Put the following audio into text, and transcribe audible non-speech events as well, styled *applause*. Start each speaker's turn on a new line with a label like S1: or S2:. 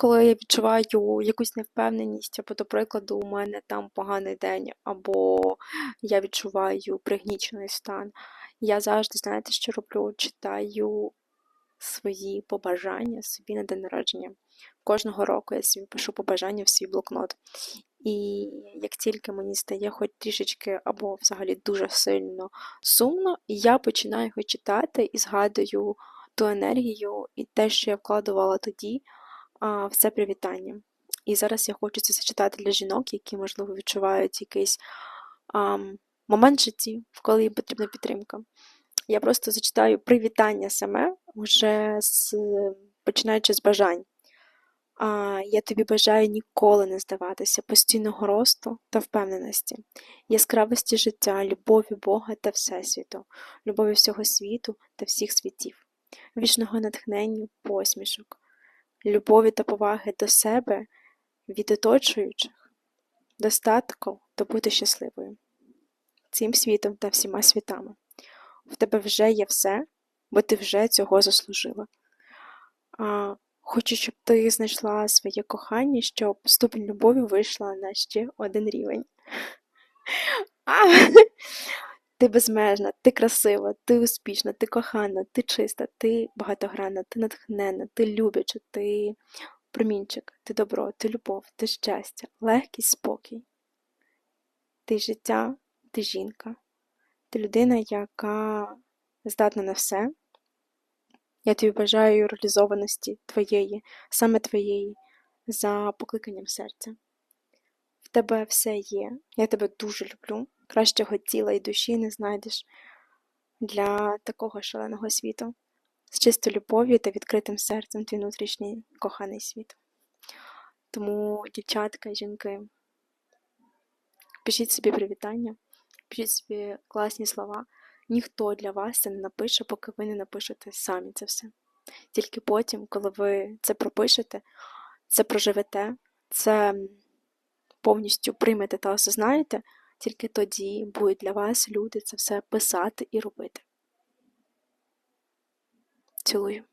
S1: коли я відчуваю якусь невпевненість, або, до прикладу, у мене там поганий день, або я відчуваю пригнічений стан, я завжди, знаєте, що роблю? Читаю свої побажання собі на день народження. Кожного року я собі пишу побажання в свій блокнот. І як тільки мені стає хоч трішечки або взагалі дуже сильно сумно, я починаю його читати і згадую ту енергію і те, що я вкладувала тоді а, в привітання. І зараз я хочу це зачитати для жінок, які, можливо, відчувають якийсь а, момент в житті, коли їм потрібна підтримка. Я просто зачитаю привітання саме, вже з, починаючи з бажань. А, Я тобі бажаю ніколи не здаватися, постійного росту та впевненості, яскравості життя, любові Бога та Всесвіту, любові всього світу та всіх світів, вічного натхнення, посмішок, любові та поваги до себе, від оточуючих, достатку та бути щасливою, цим світом та всіма світами. В тебе вже є все, бо ти вже цього заслужила. А, Хочу, щоб ти знайшла своє кохання, щоб ступінь любові вийшла на ще один рівень. *laughs* Ти безмежна, ти красива, ти успішна, ти кохана, ти чиста, ти багатогранна, ти натхненна, ти любяча, ти промінчик, ти добро, ти любов, ти щастя, легкість, спокій. Ти життя, ти жінка, ти людина, яка здатна на все. Я тобі бажаю реалізованості твоєї, саме твоєї, за покликанням серця. В тебе все є, я тебе дуже люблю. Кращого тіла і душі не знайдеш для такого шаленого світу, з чистою любов'ю та відкритим серцем твій внутрішній коханий світ. Тому, дівчатка, жінки, пишіть собі привітання, пишіть собі класні слова. Ніхто для вас це не напише, поки ви не напишете самі це все. Тільки потім, коли ви це пропишете, це проживете, це повністю приймете та осознаєте, тільки тоді будуть для вас люди це все писати і робити. Цілую.